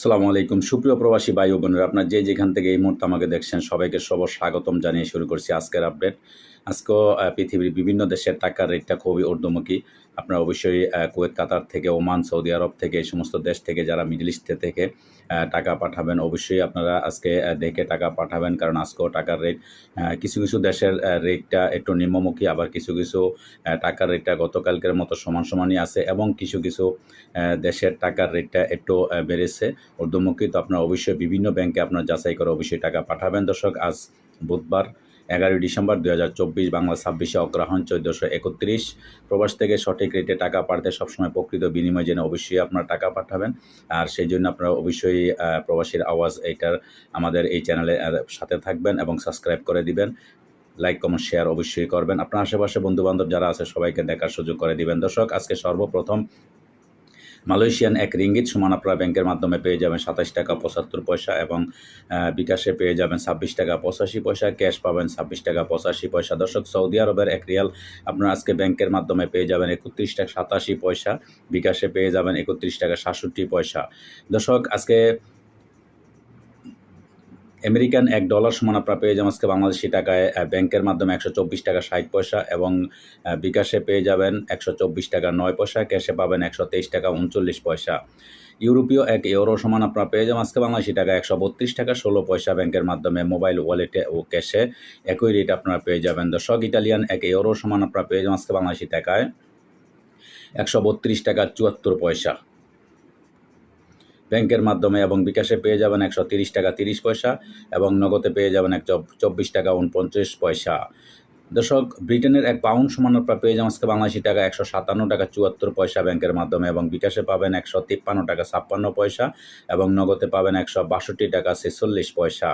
সালামু আলাইকুম। সুপ্রিয় প্রবাসী ভাই বোনেরা, আপনার যে যেখান থেকে এই মুহূর্তে আমাকে দেখছেন, সবাইকে সব স্বাগতম জানিয়ে শুরু করছি আজকের আপডেট। আজকেও পৃথিবীর বিভিন্ন দেশের টাকার রেটটা খুবই ঊর্ধ্বমুখী। আপনারা অবশ্যই কুয়েত, কাতার থেকে, ওমান, সৌদি আরব থেকে, এই সমস্ত দেশ থেকে যারা মিডল ইস্ট থেকে টাকা পাঠাবেন, অবশ্যই আপনারা আজকে দেখে টাকা পাঠাবেন। কারণ আজকেও টাকার রেট কিছু কিছু দেশের রেটটা একটু নিম্নমুখী, আবার কিছু কিছু টাকার রেটটা গতকালকের মতো সমান সমানই আছে এবং কিছু কিছু দেশের টাকার রেটটা একটু বেড়েছে ঊর্ধ্বমুখী। তো আপনারা অবশ্যই বিভিন্ন ব্যাংকে আপনারা যাচাই করে অবশ্যই টাকা পাঠাবেন। দর্শক, আজ বুধবার এগারোই ডিসেম্বর দু হাজার চব্বিশ বাংলা ছাব্বিশে অগ্রহণ চোদ্দোশো একত্রিশ। প্রবাস থেকে সঠিক রেটে টাকা পাঠাতে সবসময় প্রকৃত বিনিময় জেনে অবশ্যই আপনারা টাকা পাঠাবেন। আর সেই জন্য আপনারা অবশ্যই প্রবাসীর আওয়াজ এইটার আমাদের এই চ্যানেলে সাথে থাকবেন এবং সাবস্ক্রাইব করে দিবেন। লাইক কমেন্ট শেয়ার অবশ্যই করবেন। আপনার আশেপাশে বন্ধুবান্ধব যারা আছে, সবাইকে দেখার সুযোগ করে দিবেন। দর্শক, আজকে সর্বপ্রথম মালয়েশিয়ান এক রিঙ্গিত সমান আপনারা ব্যাংকের মাধ্যমে পেয়ে যাবেন সাতাশ টাকা পঁচাত্তর পয়সা এবং বিকাশে পেয়ে যাবেন ছাব্বিশ টাকা পঁচাশি পয়সা, ক্যাশ পাবেন ছাব্বিশ টাকা পঁচাশি পয়সা। দর্শক, সৌদি আরবের এক রিয়াল আপনারা আজকে ব্যাংকের মাধ্যমে পেয়ে যাবেন একত্রিশ টাকা সাতাশি পয়সা, বিকাশে পেয়ে যাবেন একত্রিশ টাকা সাতষট্টি পয়সা। দর্শক, আজকে আমেরিকান এক ডলার সমান আপনারা পেয়ে যাবেন আজকে বাংলাদেশি টাকায় ব্যাংকের মাধ্যমে একশো চব্বিশ টাকা ষাট পয়সা এবং বিকাশে পেয়ে যাবেন একশো চব্বিশ টাকা নয় পয়সা, ক্যাশে পাবেন একশো তেইশ টাকা উনচল্লিশ পয়সা। ইউরোপীয় এক ইউরো সমান আপনারা পেয়ে যাবেন আজকে বাংলাদেশি টাকা একশো বত্রিশ টাকা, ষোলো পয়সা ব্যাংকের মাধ্যমে মোবাইল ওয়ালেটে ও ক্যাশে। একই রেট আপনারা পেয়ে যাবেন। দর্শক ইটালিয়ান এক ইউরো সমান আপনারা পেয়ে যাবেন আজকে বাংলাদেশি টাকায় একশো বত্রিশ টাকা চুয়াত্তর পয়সা। ব্যাংকের মাধ্যমে এবং বিকাশে পেয়ে যাবেন একশো তিরিশ টাকা তিরিশ পয়সা এবং নগদে পেয়ে যাবেন একশো চব্বিশ টাকা উনপঞ্চাশ পয়সা। দর্শক, ব্রিটেনের এক পাউন্ড সমান আপনারা পেয়ে যাবেন আজকে বাংলাদেশি টাকা একশো সাতান্ন টাকা চুয়াত্তর পয়সা ব্যাংকের মাধ্যমে এবং বিকাশে পাবেন একশো তিপ্পান্ন টাকা ছাপ্পান্ন পয়সা এবং নগদে পাবেন একশো বাষট্টি টাকা ছেচল্লিশ পয়সা।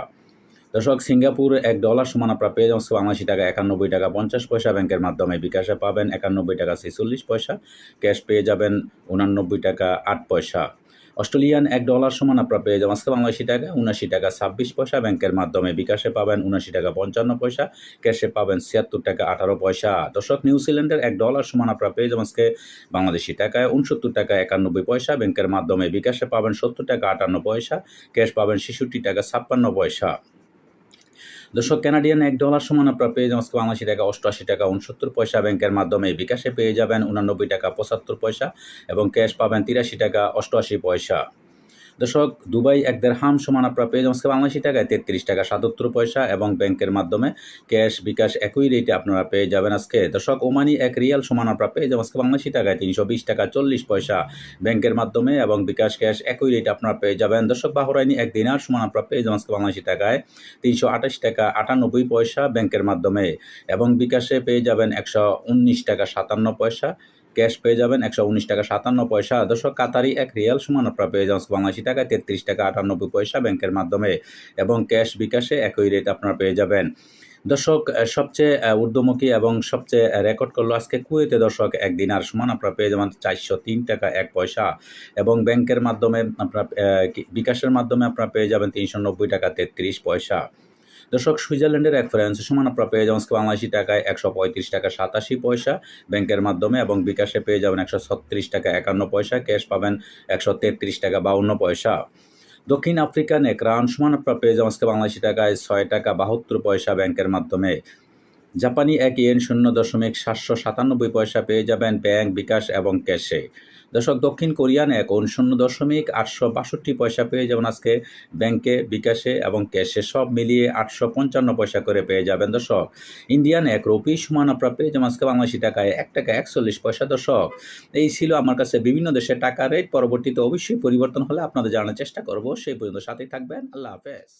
দর্শক, সিঙ্গাপুর এক ডলার সমান আপনারা পেয়ে যাবেন বাংলাদেশি টাকা একানব্বই টাকা পঞ্চাশ পয়সা ব্যাংকের মাধ্যমে বিকাশে পাবেন একানব্বই টাকা ছেচল্লিশ পয়সা। ক্যাশ পেয়ে যাবেন উনানব্বই টাকা আট পয়সা। অস্ট্রেলিয়ান এক ডলার সমান আপনারা পেয়ে যাবেন আজকে বাংলাদেশি টাকা উনাশি টাকা ছাব্বিশ পয়সা। ব্যাংকের মাধ্যমে বিকাশে পাবেন উনাশি টাকা পঞ্চান্ন পয়সা, ক্যাশে পাবেন ছিয়াত্তর টাকা আঠারো পয়সা। দর্শক নিউজিল্যান্ডের এক ডলার সমান আপনারা পেয়ে যাবেন আজকে বাংলাদেশি টাকায় উনসত্তর টাকা একানব্বই পয়সা। ব্যাংকের মাধ্যমে বিকাশে পাবেন সত্তর টাকা আটান্ন পয়সা, ক্যাশ পাবেন ছেষট্টি টাকা ছাপ্পান্ন পয়সা। দর্শক ক্যানাডিয়ান এক ডলার সমান আপনারা পেয়ে যাবেন বাংলাদেশি টাকা অষ্টআশি টাকা উনসত্তর পয়সা ব্যাংকের মাধ্যমে। বিকাশে পেয়ে যাবেন উনানব্বই টাকা পঁচাত্তর পয়সা এবং ক্যাশ পাবেন তিরাশি টাকা অষ্টআশি পয়সা। দর্শক, দুবাই এক দেড়হাম সমান আপনারা পেয়ে যাবেন বাংলাদেশি টাকায় তেত্রিশ টাকা সাতাত্তর পয়সা এবং ব্যাংকের মাধ্যমে ক্যাশ, বিকাশ একই রেটে আপনারা পেয়ে যাবেন আজকে। দর্শক, ওমানি এক রিয়াল সমান আপনারা পেয়ে যাবেন বাংলাদেশি টাকায় তিনশো বিশ টাকা চল্লিশ পয়সা ব্যাংকের মাধ্যমে এবং বিকাশ, ক্যাশ একই রেটে আপনারা পেয়ে যাবেন। দর্শক, বাহরাইনি এক দিনার সমান আপনারা পেয়ে যাবেন বাংলাদেশি টাকায় তিনশো আঠাশ টাকা আটানব্বই পয়সা ব্যাংকের মাধ্যমে এবং বিকাশে পেয়ে যাবেন একশো উনিশ টাকা সাতান্ন পয়সা ক্যাশ পেয়ে যাবেন একশো উনিশ টাকা সাতান্ন পয়সা। দর্শক, কাতারি এক রিয়াল সমান আপনারা পেয়ে যাবেন বাংলাদেশি টাকায় তেত্রিশ টাকা আটানব্বই পয়সা ব্যাংকের মাধ্যমে এবং ক্যাশ বিকাশে একই রেট আপনারা পেয়ে যাবেন। দর্শক সবচেয়ে ঊর্ধ্বমুখী এবং সবচেয়ে রেকর্ড করল আজকে কুয়েতে। দর্শক, একদিন আর সমান আপনারা পেয়ে যাবেন চারশো তিন টাকা এক পয়সা এবং ব্যাংকের মাধ্যমে আপনার বিকাশের মাধ্যমে আপনারা পেয়ে যাবেন তিনশো নব্বই টাকা তেত্রিশ পয়সা। দর্শক, সুইজারল্যান্ডের এক ফ্রান্সের সমান আপনারা পেয়ে যাবেন বাংলাদেশি টাকায় একশো পঁয়ত্রিশ টাকা সাতাশি পয়সা ব্যাংকের মাধ্যমে এবং বিকাশে পেয়ে যাবেন একশো ছত্রিশ টাকা একান্ন পয়সা। ক্যাশ পাবেন একশো তেত্রিশ টাকা বাউন্ন পয়সা। দক্ষিণ আফ্রিকান এক রান সমান আপনারা পেয়ে যাবেন বাংলাদেশি টাকায় ছয় টাকা বাহাত্তর পয়সা ব্যাংকের মাধ্যমে। জাপানি এক ইয়েন শূন্য দশমিক সাতশো সাতানব্বই পয়সা পেয়ে যাবেন ব্যাংক বিকাশ এবং ক্যাশে। দর্শক, দক্ষিণ কোরিয়ান এক শূন্য দশমিক আটশো বাষট্টি পয়সা পেয়ে যাবেন আজকে ব্যাংকে, বিকাশে এবং ক্যাশে। সব মিলিয়ে আটশো পঞ্চান্ন পয়সা করে পেয়ে যাবেন দর্শক। ইন্ডিয়ান এক রুপি সমান আপনারা পেয়ে যাবেন আজকে বাংলাদেশি টাকায় এক টাকা একচল্লিশ পয়সা। দর্শক, এই ছিল আমার কাছে বিভিন্ন দেশের টাকা রেট। পরবর্তীতে অবশ্যই পরিবর্তন হলে আপনাদের জানার চেষ্টা করব। সেই পর্যন্ত সাথেই থাকবেন। আল্লাহ হাফেজ।